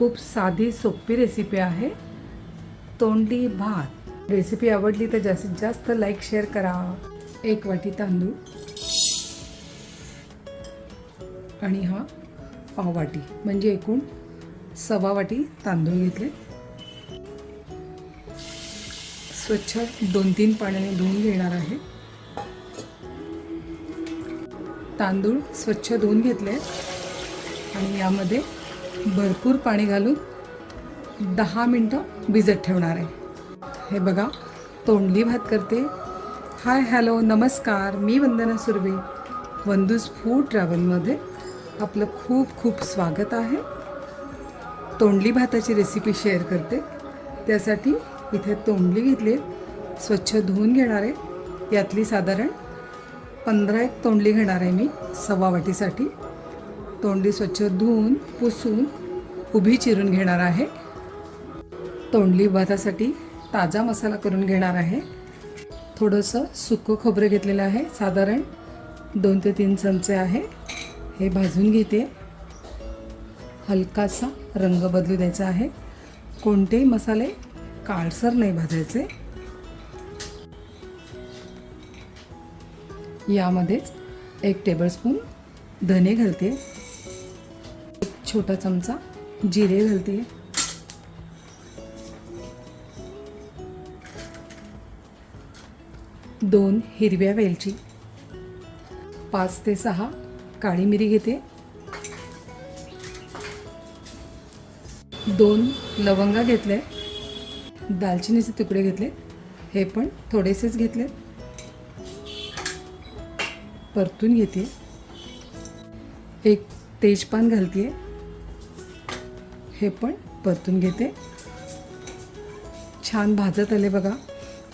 खूप साधी सोपी रेसिपी आहे. तोंडली भात. रेसिपी आवडली तर जास्तीत जास्त लाईक शेअर करा. एक वाटी तांदूळ. आणि हा पाव वाटी. म्हणजे एकूण सव्वा वाटी तांदूळ घेतले. स्वच्छ दोन तीन पाण्याने धुवून घेणार आहे. तांदूळ स्वच्छ धुवून घेतले. आणि यामध्ये भरपूर पाणी घालून दहा मिनटं भिजत ठेवणार आहे. हे बघा तोंडली भात करते. हाय हॅलो नमस्कार. मी वंदना सुर्वे वंदूज फूड ट्रॅव्हलमध्ये आपलं खूप खूप स्वागत आहे. तोंडली भाताची रेसिपी शेअर करते. त्यासाठी इथे तोंडली घेतली आहे. स्वच्छ धुवून घेणार आहे. यातली साधारण पंधरा एक तोंडली घेणार आहे मी सव्वा वाटीसाठी. तोंडली स्वच्छ धुवून पुसून उभी चिरून घेणार आहे. तोंडली भातासाठी ताजा मसाला करून घेणार आहे. थोडंसं सुकं खोबरं घेतलेलं आहे. साधारण दोन ते तीन चमचे आहे. हे भाजून घेते. हलकासा रंग बदलू द्यायचा आहे. कोणतेही मसाले काळसर नाही भाजायचे. यामध्येच एक टेबलस्पून धने घालते. छोटा चमचा जिरे घालते. दोन हिरव्या वेलची. पाच ते सहा काळी मिरी घेते. दोन लवंगा घेतले. दालचिनीचे तुकडे घेतले. हे पण थोडेसेच घेतले. परतून घेते. एक तेजपान घालते. हे पण परतून घेते. छान भाजत आले बघा.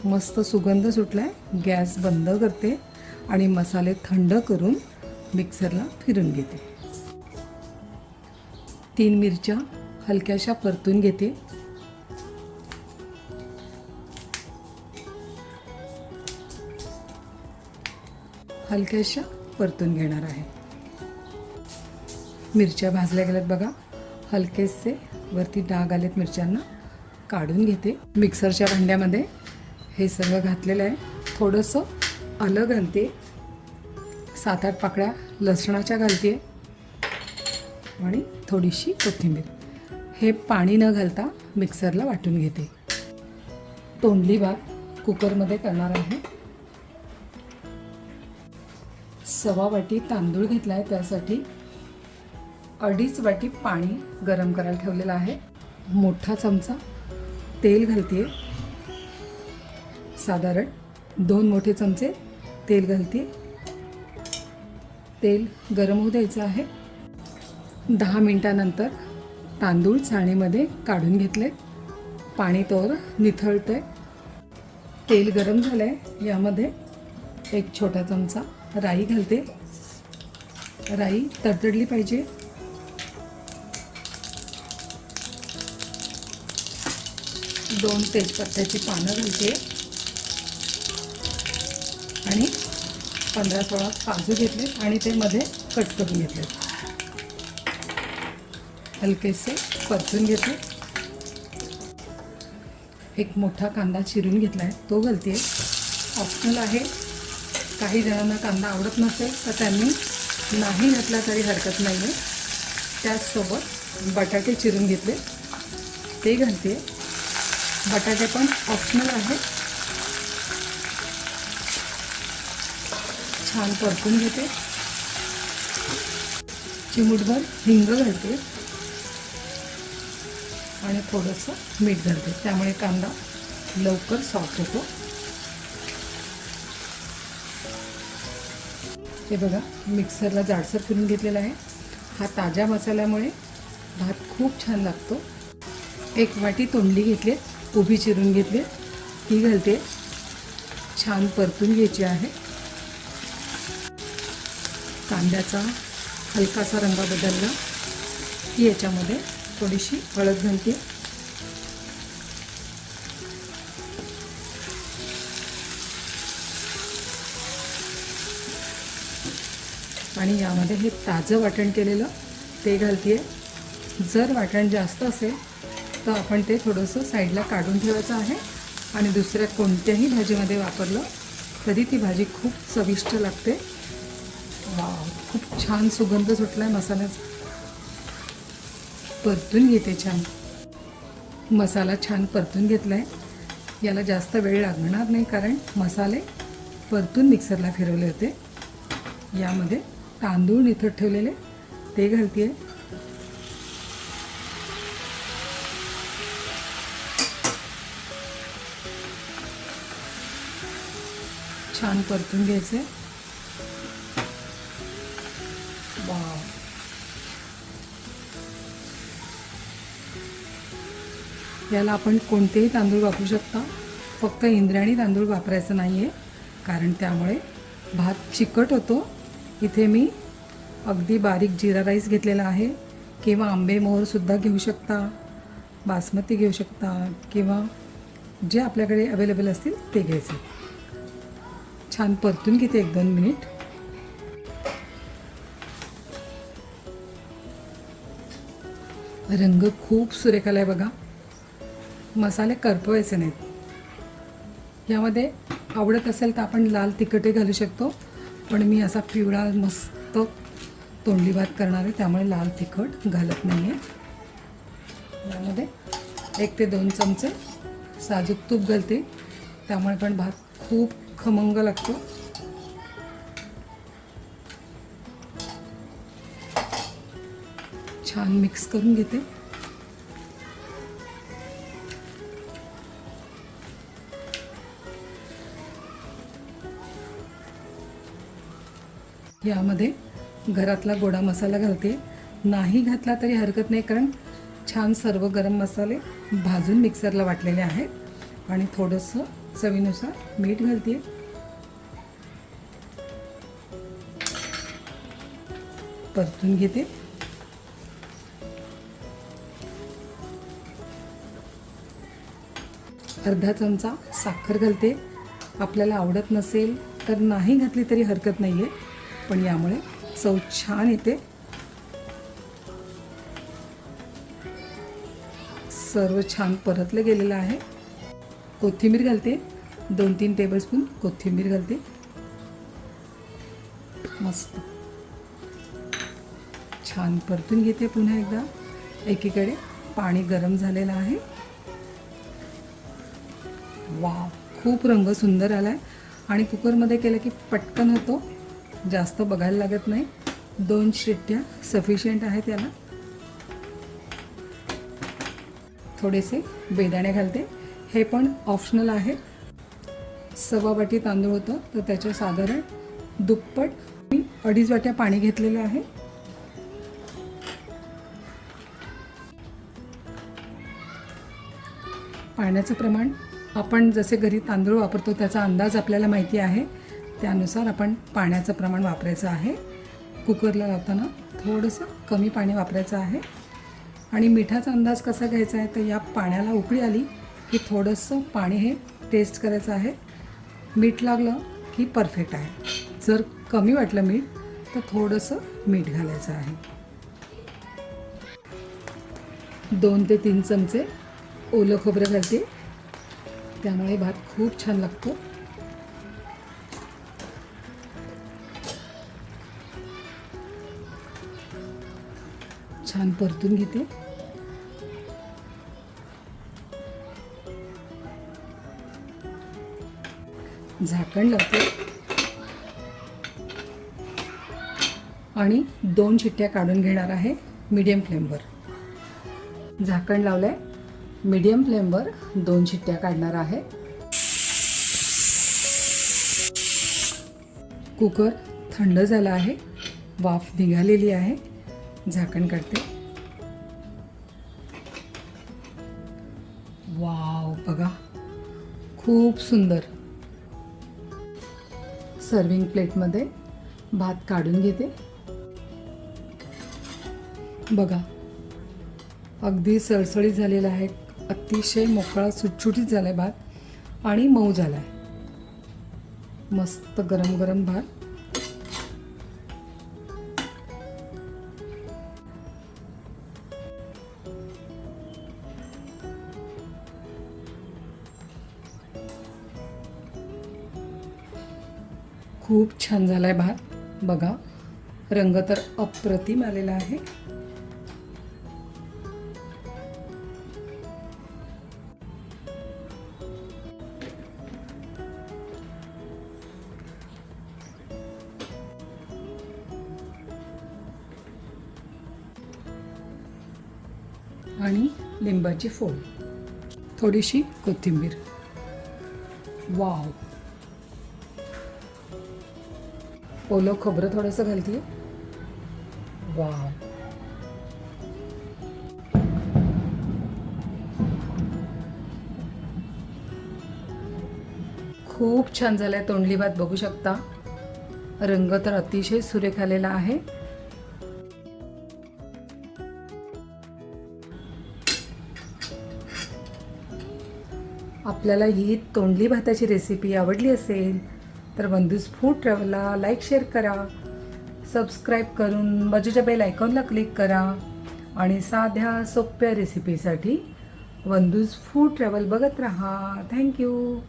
मस्त सुगंध सुटला आहे गॅस बंद करते आणि मसाले थंड करून मिक्सरला फिरून घेते. तीन मिरच्या हलक्याशा परतून घेते. हलक्याशा परतून घेणार आहे. मिरच्या भाजल्या गेल्यात बघा. हलकेसे वरती डाग आलेत मिरच्यांना काढून घेते. मिक्सरच्या भांड्यामध्ये हे सगळं घातलेलं आहे. थोडंसं आलं घालते. सात आठ पाकळ्या लसणाच्या घालते. आणि थोडीशी कोथिंबीर. हे पाणी न घालता मिक्सरला वाटून घेते. तोंडली भात कुकरमध्ये करणार आहे. सवा वाटी तांदूळ घेतला आहे त्यासाठी अडीच वाटी पाणी गरम करायला ठेवलेलं आहे. मोठा चमचा तेल घालते साधारण दोन मोठे चमचे तेल घालते तेल गरम होऊ द्यायचं आहे. दहा मिनटानंतर तांदूळ चाळणीमध्ये काढून घेतले पाणी तोर निथळतं आहे तेल गरम झालं आहे यामध्ये एक छोटा चमचा राई घालते. राई तडतडली पाहिजे. दोन तेजपत्त्याची पानं घालते. आणि पंधरा सोळा काजू घेतले आणि ते मध्ये कट करून घेतले हलकेसे परतून घेते एक मोठा कांदा चिरून घेतला आहे तो घालते ऑप्शनल आहे. काही जणांना कांदा आवडत नसेल तर त्यांनी नाही घातला तरी हरकत नाही आहे त्याचसोबत बटाटे चिरून घेतले ते घालते बटाटे पण ऑप्शनल आहे छान परतून घेते. चिमूटभर हिंग घालते. आणि थोडंसं मीठ घालते. त्यामुळे कांदा लवकर सॉफ्ट होतो. हे बघा मिक्सरला जाडसर फिरून घेतलेला आहे. हा ताज्या मसाल्यामुळे भात खूप छान लागतो. एक वाटी तोंडली घेतली उभी चिरून घेतली. ती घालते. छान परतून घ्यायची आहे. कांद्याचा हलकासा रंग बदलला. की याच्यामध्ये थोडीशी हळद घालते. आणि यामध्ये हे ताजं वाटण केलेलं ते घालते. जर वाटण जास्त असेल तर आपण ते थोडंसं साईडला काढून ठेवायचं आहे. आणि दुसऱ्या कोणत्याही भाजीमध्ये वापरलं तरी ती भाजी खूप चविष्ट लागते. खूप छान सुगंध सुटला आहे मसाल्याचा. परतून घेते छान. मसाला छान परतून घेतला आहे याला जास्त वेळ लागणार नाही कारण मसाले परतून मिक्सरला फिरवले होते. यामध्ये तांदूळ निथत ठेवलेले. ते घालते छान परतून घ्यायचे. वाव. याला आपण कोणतेही तांदूळ वापरू शकता. फक्त इंद्रायणी तांदूळ वापरायचं नाही आहे कारण त्यामुळे भात चिकट होतो. इथे मी अगदी बारीक जिरा राईस घेतलेला आहे. किंवा आंबे मोहरसुद्धा घेऊ शकता. बासमती घेऊ शकता. किंवा जे आपल्याकडे अवेलेबल असतील ते घ्यायचे. छान परतून घेते एक दोन मिनिट. रंग खूप सुरेख आला आहे बघा. मसाले करपवायचे नाहीत. यामध्ये आवडत असेल तर आपण लाल तिखटही घालू शकतो. पण मी असा पिवळा मस्त तोंडली भात करणार आहे त्यामुळे लाल तिखट घालत नाही आहे यामध्ये एक ते दोन चमचे साजूक तूप घालते. त्यामुळे पण भात खूप खमंग लागतो. छान मिक्स करून घेते. यामध्ये घरातला गोडा मसाला घालते. नाही घातला तरी हरकत नाही कारण छान सर्व गरम मसाले भाजून मिक्सरला वाटलेले आहेत. आणि थोडंसं चवीनुसार मीठ घालते. परतून घेते. अर्धा चमचा साखर घालते. आपल्याला आवडत नसेल तर नाही घातली तरी हरकत नाही आहे पण यामुळे चव छान येते. सर्व छान परतलं गेलेलं आहे. कोथिंबीर घालते. दोन तीन टेबलस्पून कोथिंबीर घालते. मस्त. छान परतून घेते पुन्हा एकदा. एकीकडे पाणी गरम झालेलं आहे. वा खूप रंग सुंदर आला आहे आणि कुकरमध्ये केलं की पटकन होतो. जास्त बघायला लागत नाही. दोन शिट्ट्या सफिशियंट आहे त्याला. थोडेसे बेदाणे घालते. हे पण ऑप्शनल आहे. सव्वा वाटी तांदूळ होतं तर त्याच्या साधारण दुप्पट मी अडीच वाट्या पाणी घेतलेलं आहे. पाण्याचं प्रमाण आपण जसे घरी तांदूळ वापरतो त्याचा अंदाज आपल्याला माहिती आहे त्यानुसार आपण पाण्याचं प्रमाण वापरायचं आहे. कुकरला लावताना थोडंसं कमी पाणी वापरायचं आहे. आणि मिठाचा अंदाज कसा घ्यायचा आहे तर या पाण्याला उकळी आली की थोडंसं पाणी हे टेस्ट करायचं आहे. मीठ लागलं की परफेक्ट आहे. जर कमी वाटलं मीठ तर थोडंसं मीठ घालायचं आहे. दोन ते तीन चमचे ओलं खोबरं घालते. त्यामुळे भात खूप छान लागतो. छान परतून घेते. झाकण लावते. आणि दोन शिट्ट्या काढून घेणार आहे मीडियम फ्लेमवर झाकण लावलं आहे मीडियम फ्लेमवर दोन शिट्ट्या काढणार आहे. कुकर थंड झाला आहे. वाफ निघालेली आहे. झाकण काढते. वाव बघा. खूप सुंदर. सर्विंग प्लेटमध्ये भात काढून घेते. बघा. अगदी सळसळीत झालेला आहे. अतिशय मोकळा सुटसुटीत झाला आहे भात आणि मऊ झाला आहे मस्त गरम गरम भात. खूप छान झाला आहे भात. बघा रंग तर अप्रतिम आलेला आहे. आणि लिंबाची फोड. थोडीशी कोथिंबीर. वाव. ओलं खोबरं थोडंसं घालते वाव. खूप छान झालाय तोंडली भात बघू शकता. रंग तर अतिशय सुरेख आलेला आहे. आपल्याला ही तोंडली भाताची रेसिपी आवडली असेल तर बंधूस फूड ट्रॅव्हलला लाईक शेअर करा. सबस्क्राईब करून बाजूच्या बेल आयकॉनला क्लिक करा. आणि साध्या सोप्या रेसिपीसाठी वंदूज फूड ट्रॅव्हल बघत राहा. थँक्यू